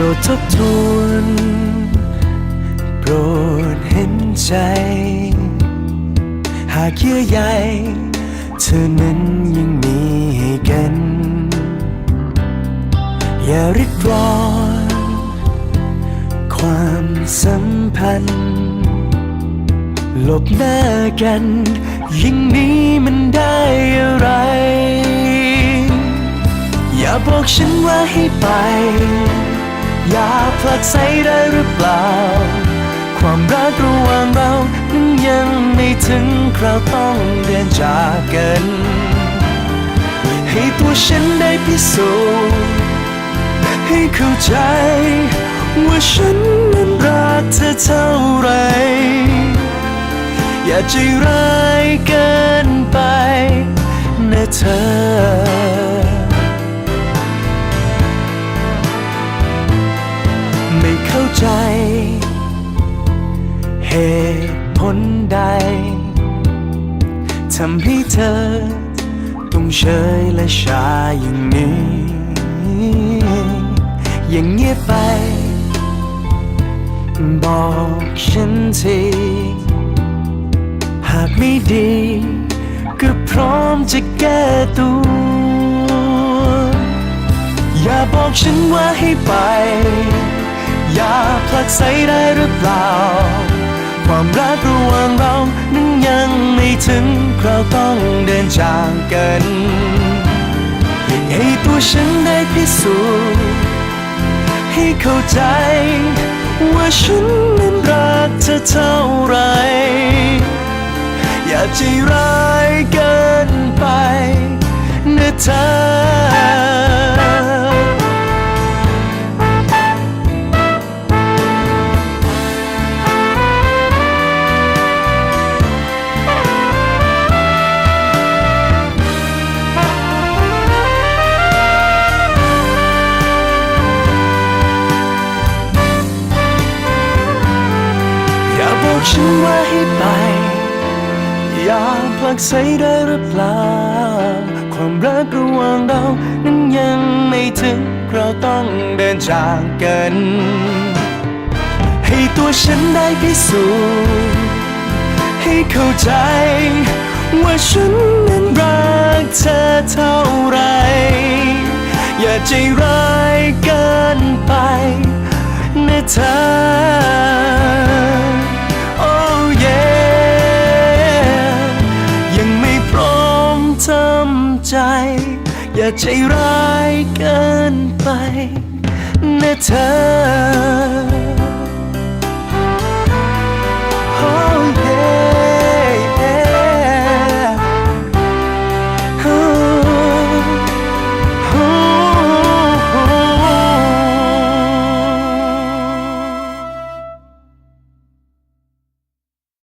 รดทบทวนโปรดเห็นใจ หากเยื่อใยเธอนั้นยังมีให้กัน อย่าริดรอนความสัมพันธ์ หลบหน้ากัน ยิ่งนี้มันได้อะไร อย่าบอกฉันว่าให้ไป อย่าผลักไสได้หรือเปล่า ความรักระหว่างเรานั้นยังไม่ถึงคราวต้องเดินจากกัน ให้ตัวฉันได้พิสูจน์ให้เข้าใจ ว่าฉันนั้นรักเธอเท่าไร อย่าใจร้ายเกินไปนะเธอ ใจ เหตุผลใดทำให้เธอ ต้องเฉยและชาอย่างนี้ อย่างเงียบไป บอกฉันทีหากไม่ดี ก็พร้อมจะแก้ตัว อย่าบอกฉันว่าให้ไป อย่าผลักไสได้หรือเปล่า ความรักระหว่างเรานั้นยังไม่ถึงคราวต้องเดินจากกันให้ตัวฉันได้พิสูจน์ให้เข้าใจ ว่าฉันนั้นรักเธอเท่าไร อย่าใจร้ายเกินไปนะเธอ บอกฉันว่าให้ไป อย่าผลักไสได้หรือเปล่า ความรักระหว่างเรานั้นยังไม่ถึง เราต้องเดินจากกัน ให้ตัวฉันได้พิสูจน์ให้เข้าใจ ว่าฉันนั้นรักเธอเท่าไร อย่าใจร้ายเกินไปนะเธอ ใจร้ายเกินไปนะเธอ